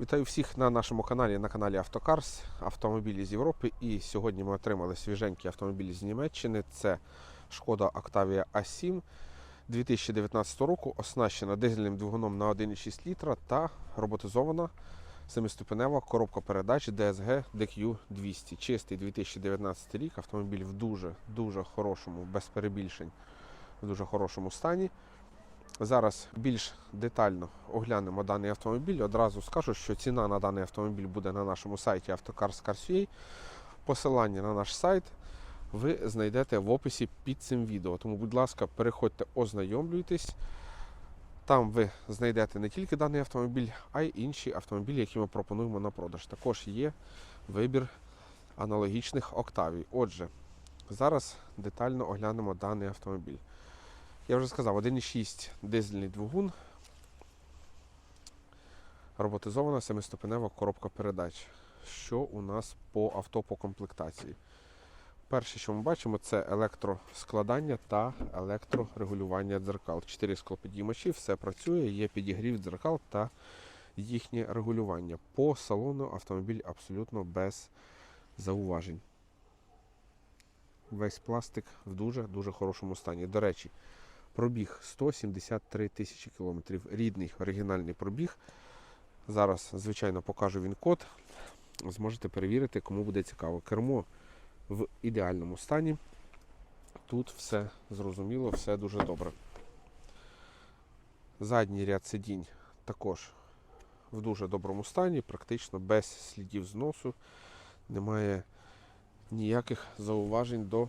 Вітаю всіх на нашому каналі, на каналі Автокарс, автомобілі з Європи. І сьогодні ми отримали свіженькі автомобілі з Німеччини. Це Шкода Octavia A7 2019 року, оснащена дизельним двигуном на 1,6 літра та роботизована семиступенева коробка передач DSG DQ200. Чистий 2019 рік. Автомобіль в дуже дуже хорошому, без перебільшень, в дуже хорошому стані. Зараз більш детально оглянемо даний автомобіль. Одразу скажу, що ціна на даний автомобіль буде на нашому сайті Автокарс.ua. Посилання на наш сайт ви знайдете в описі під цим відео. Тому, будь ласка, переходьте, ознайомлюйтесь. Там ви знайдете не тільки даний автомобіль, а й інші автомобілі, які ми пропонуємо на продаж. Також є вибір аналогічних октавій. Отже, зараз детально оглянемо даний автомобіль. Я вже сказав, 1,6 дизельний двигун, роботизована семиступенева коробка передач. Що у нас по авто по комплектації? Перше, що ми бачимо, це електроскладання та електрорегулювання дзеркал. Чотири склопідіймачі, все працює, є підігрів дзеркал та їхнє регулювання. По салону автомобіль абсолютно без зауважень. Весь пластик в дуже-дуже хорошому стані. До речі, Пробіг 173 тисячі кілометрів. Рідний оригінальний пробіг. Зараз, звичайно, покажу він код. Зможете перевірити, кому буде цікаво. Кермо в ідеальному стані. Тут все зрозуміло, все дуже добре. Задній ряд сидінь також в дуже доброму стані, практично без слідів зносу. Немає ніяких зауважень до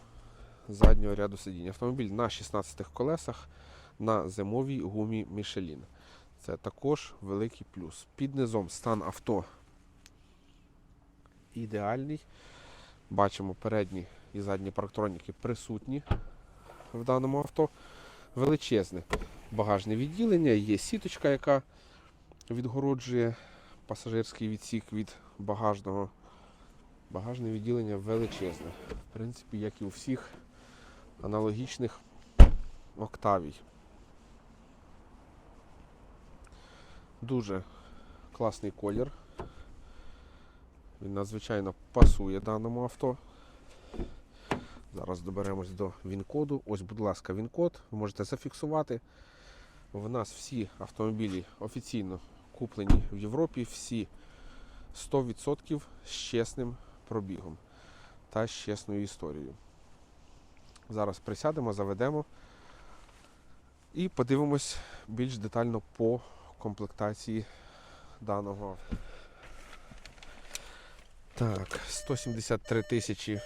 заднього ряду сидіння. Автомобіль на 16 колесах на зимовій гумі Michelin. Це також великий плюс. Під низом стан авто ідеальний. Бачимо передні і задні парктроніки присутні в даному авто. Величезне багажне відділення, є сіточка, яка відгороджує пасажирський відсік від багажного. Багажне відділення величезне. В принципі, як і у всіх аналогічних октавій. Дуже класний колір. Він надзвичайно пасує даному авто. Зараз доберемось до він-коду. Ось, будь ласка, він-код. Ви можете зафіксувати. В нас всі автомобілі офіційно куплені в Європі, всі 100% з чесним пробігом та з чесною історією. Зараз присядемо, заведемо і подивимось більш детально по комплектації даного. Так, 173 тисячі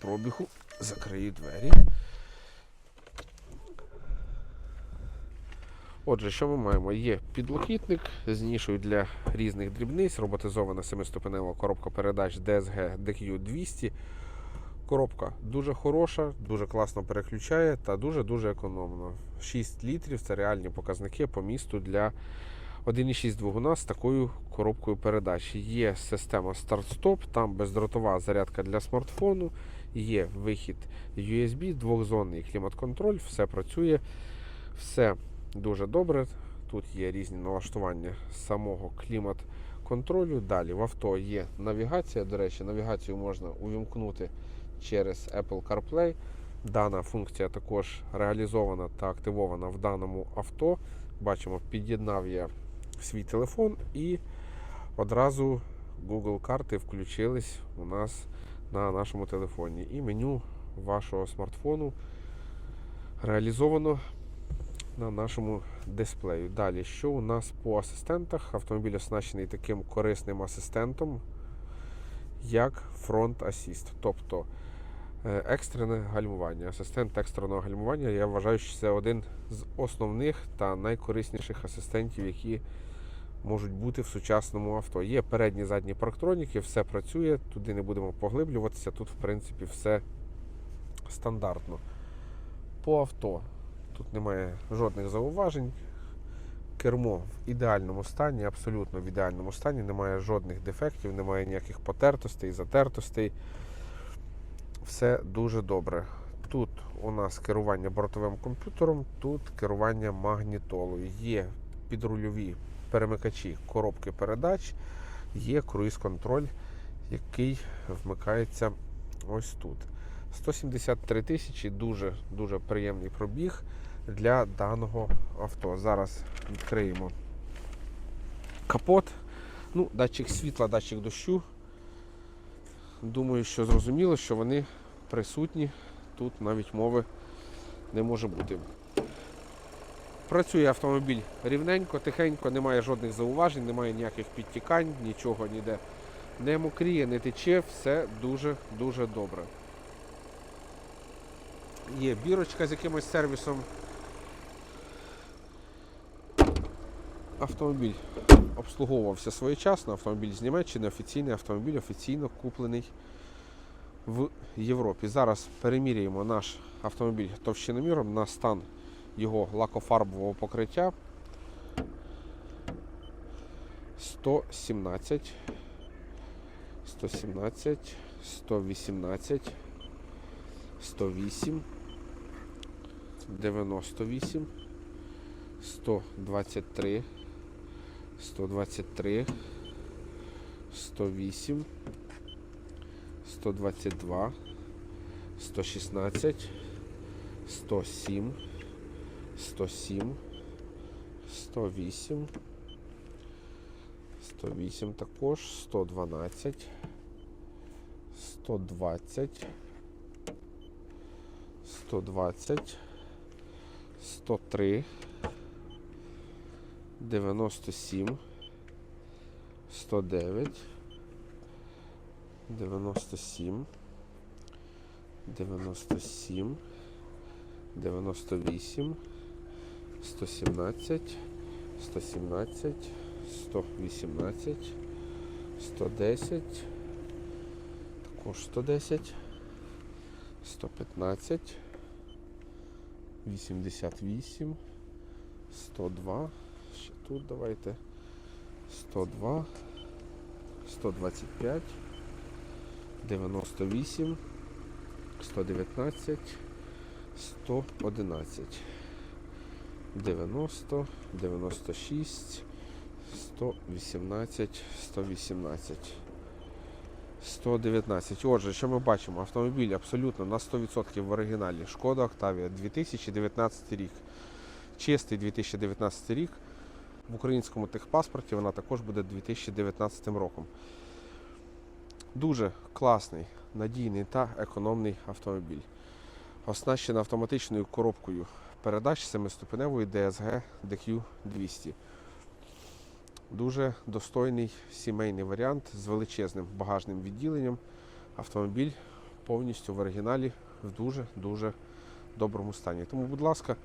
пробігу. Закрию двері. Отже, що ми маємо? Є підлокітник з нішою для різних дрібниць, роботизована семиступенева коробка передач DSG DQ200. Коробка дуже хороша, дуже класно переключає та дуже-дуже економно. 6 літрів це реальні показники по місту для 1,6 двигуна з такою коробкою передач. Є система старт-стоп, там бездротова зарядка для смартфону, є вихід USB, двохзонний клімат-контроль, все працює, все дуже добре. Тут є різні налаштування самого клімат-контролю. Далі в авто є навігація. До речі, навігацію можна увімкнути через Apple CarPlay. Дана функція також реалізована та активована в даному авто. Бачимо, під'єднав я свій телефон і одразу Google карти включились у нас на нашому телефоні. І меню вашого смартфону реалізовано на нашому дисплею. Далі, що у нас по асистентах? Автомобіль оснащений таким корисним асистентом, як Front Assist. Тобто екстрене гальмування. Асистент екстреного гальмування, я вважаю, що це один з основних та найкорисніших асистентів, які можуть бути в сучасному авто. Є передні задні парктроніки, все працює, туди не будемо поглиблюватися. Тут, в принципі, все стандартно. По авто тут немає жодних зауважень. Кермо в ідеальному стані, абсолютно в ідеальному стані, немає жодних дефектів, немає ніяких потертостей, затертостей. Все дуже добре. Тут у нас керування бортовим комп'ютером, тут керування магнітолою. Є підрульові перемикачі коробки передач, є круїз-контроль, який вмикається ось тут. 173 тисячі дуже дуже приємний пробіг для даного авто. Зараз відкриємо капот. Ну, датчик світла, датчик дощу. Думаю, що зрозуміло, що вони присутні. Тут навіть мови не може бути. Працює автомобіль рівненько, тихенько, немає жодних зауважень, немає ніяких підтікань, нічого ніде не мокріє, не тече, все дуже-дуже добре. Є бірочка з якимось сервісом. Автомобіль обслуговувався своєчасно, автомобіль з Німеччини, офіційний автомобіль, офіційно куплений в Європі. Зараз переміряємо наш автомобіль товщиноміром на стан його лакофарбового покриття. 117, 117, 118, 108, 98, 123, 123, 108, 122, 116, 107, 107, 108, 108 також, 112, 120, 120, 103, 97, 109, 97, 97, 98, 117, 117, 118, 110, також 110, 115, 88, 102, ще тут давайте, 102, 125, 98, 119, 111, 90, 96, 118, 118, 119. Отже, що ми бачимо? Автомобіль абсолютно на 100% в оригіналі. Шкода Октавія 2019 рік. Чистий 2019 рік. В українському техпаспорті вона також буде 2019 роком. Дуже класний, надійний та економний автомобіль. Оснащена автоматичною коробкою передач семиступеневої DSG DQ200. Дуже достойний сімейний варіант з величезним багажним відділенням. Автомобіль повністю в оригіналі в дуже-дуже доброму стані. Тому, будь ласка,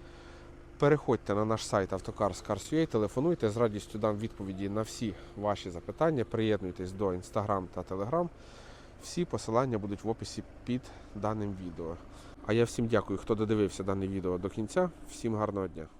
переходьте на наш сайт Автокарс.Cars.ua, телефонуйте, з радістю дам відповіді на всі ваші запитання. Приєднуйтесь до Instagram та Telegram. Всі посилання будуть в описі під даним відео. А я всім дякую, хто додивився дане відео до кінця. Всім гарного дня!